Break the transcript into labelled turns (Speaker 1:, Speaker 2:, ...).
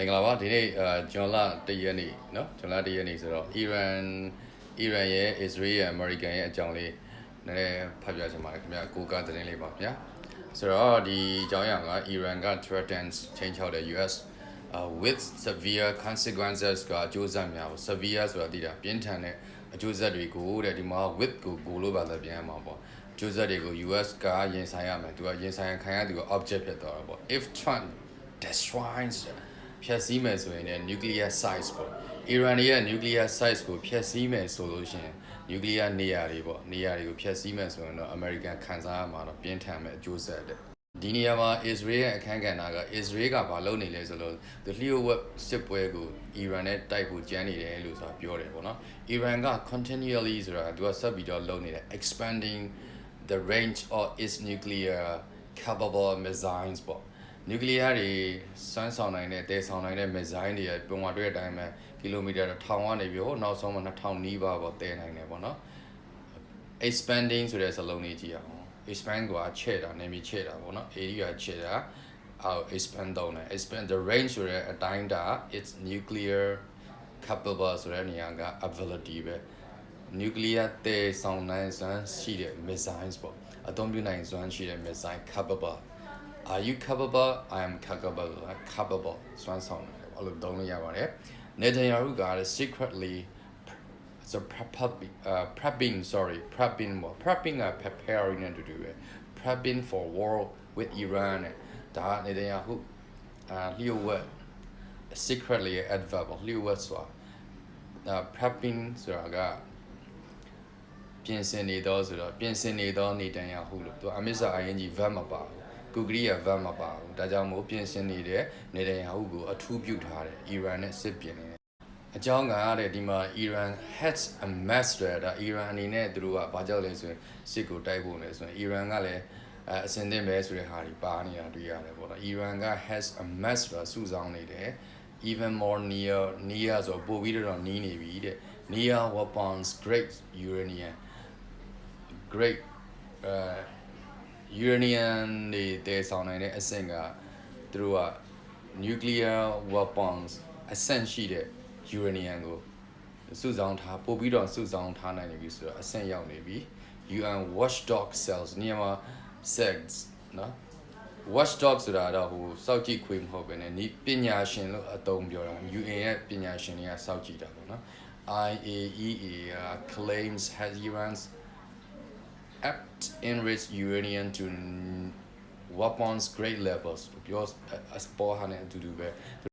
Speaker 1: င်္ဂလာပါဒီနေ့အာဂျွန်လာတရက်နေ့เนาะဂျွန်လာတရက်နေ့ဆိုတော့အီရန်အီရန်ရဲ့အစ္စရေးရဲ့အမေရိကန်ရဲ့အကြောင်းလေးနည်းနည်းဖတ်ပြချင်ပါတယ်ခင်ဗျာကိုကသတင်းလေးပါဗျာဆိုတော့ဒီအကြောင်းအရာကအီရန်က threatens change ချောက်တဲ့ US uh, with severe consequences ကအကျိုးဆက်များပေါ့ severe ဆိုတာသိတာပြင်းထန်တဲ့အကျိုးဆက်တွေကိုတဲ့ဒီမှာ with ကိုကိုလို့ပါလည်းပြန်ရမှာပေါ့အကျိုးဆက်တွေကို US ကရင်ဆိုင်ရမယ်သူကရင်ဆိုင်ခံရသူက object ဖြစ်သွားတာပေါ့ if Trump destroys ဖျက်ဆီးမယ်ဆိုရင်လည်း nuclear sites ပေါ့အီရန်ရဲ့ nuclear sites ကိုဖျက်ဆီးမယ်ဆိုလို့ရှိရင် nuclear နေရာတွေပေါ့နေရာတွေကိုဖျက်ဆီးမယ်ဆိုရင်တော့ American ခံစားရမှာတော့ပြင်းထန်မဲ့အကျိုးဆက်တဲ့ဒီနေရာမှာ Israel ရဲ့အခန်းကဏ္ဍက Israel ကဘာလုပ်နေလဲဆိုတော့သူလျှို့ဝှက်စစ်ပွဲကို Iran နဲ့တိုက်ဖို့ကြမ်းနေတယ်လို့ဆိုတာပြောတယ်ပေါ့နော် Iran က continually ဆိုတာသူကဆက်ပြီးတော့လုပ်နေတယ် expanding the range of its nuclear capable missiles ပေါ့ nuclear တွေစမ်းဆောင်နိုင်တဲ့တဲဆောင်နိုင်တဲ့ missile တွေပုံမှန်တွေ့တဲ့အတိုင်းပဲကီလိုမီတာ1000ကနေပြီးဟိုနောက်ဆုံးမှာ2000နီးပါးပေါ့တဲနိုင်တယ်ပေါ့နော် expanding ဆိုတဲ့စလုံးလေးကြည့်အောင် expand ကချဲ့တာနေမီချဲ့တာပေါ့နော် area ချဲ့တာအော် expand တော့တယ် expand the range ဆိုတဲ့အတိုင်းတာ it's nuclear capable ဆိုတဲ့နေရာက ability ပဲ nuclear တဲဆောင်နိုင်စွမ်းရှိတဲ့ missiles ပေါ့အသုံးပြုနိုင်စွမ်းရှိတဲ့ missile capable are you capable i am capable capable စွမ်းဆောင်တယ်အဲ့လိုသုံးလို့ရပါတယ် Netanyahu က secretly so prepping uh prepping sorry prepping ပေါ့ prepping က preparing နဲ့တူတူပဲ prepping for war with Iran နဲ့ဒါကနေတယ်ဟုအာလျှို့ဝှက် secretly adverb ပေါ့လျှို့ဝှက်ဆိုတာဒါ prepping ဆိုတာကပြင်ဆင်နေတော့ဆိုတော့ပြင်ဆင်နေတော့နေတန်ရဟုလို့သူအမစ္စာ ing verb မပါဘူး ကုဂရိယာ verb မပါဘူးဒါကြောင့်မို့ပြင်ဆင်နေတဲ့နေတန်ရဟုကိုအထူးပြုထားတယ် Iran နဲ့စစ်ပြင်နေတယ်အကြောင်းကတဲ့ဒီမှာ Iran has a master ဒါ Iran အနေနဲ့သူတို့ကဘာကြောက်လဲဆိုရင်စစ်ကိုတိုက်ဖို့လဲဆိုရင် Iran ကလည်းအဲအစင်သင့်ပဲဆိုတဲ့ဟာတွေပါနေတာတွေ့ရတယ်ပေါ့နော် Iran က has a master စုဆောင်းနေတယ် even more near near ဆိုပို့ပြီးတော့နီးနေပြီတဲ့ near weapons great uranium great uh uranium တွေတည်ဆောင်နိုင်တဲ့အဆင့်ကသူတို့က nuclear weapons အဆင့်ရှိတဲ့ uranium ကိုစုဆောင်းထားပို့ပြီးတော့စုဆောင်းထားနိုင်နေပြီဆိုတော့အဆင့်ရောက်နေပြီ UN watchdog cells နေရာမှာ cells နော် watchdog ဆိုတာတော့ဟိုစောက်ကြည့်ခွေမဟုတ်ပဲねဒီပညာရှင်လို့အသုံးပြောတာ UN ရဲ့ပညာရှင်တွေကစောက်ကြည့်တာပေါ့နော် IAEA uh, claims has Iran's apt enrich uranium to weapons grade levels ပြောအစပေါ်ဟာနဲ့အတူတူပဲ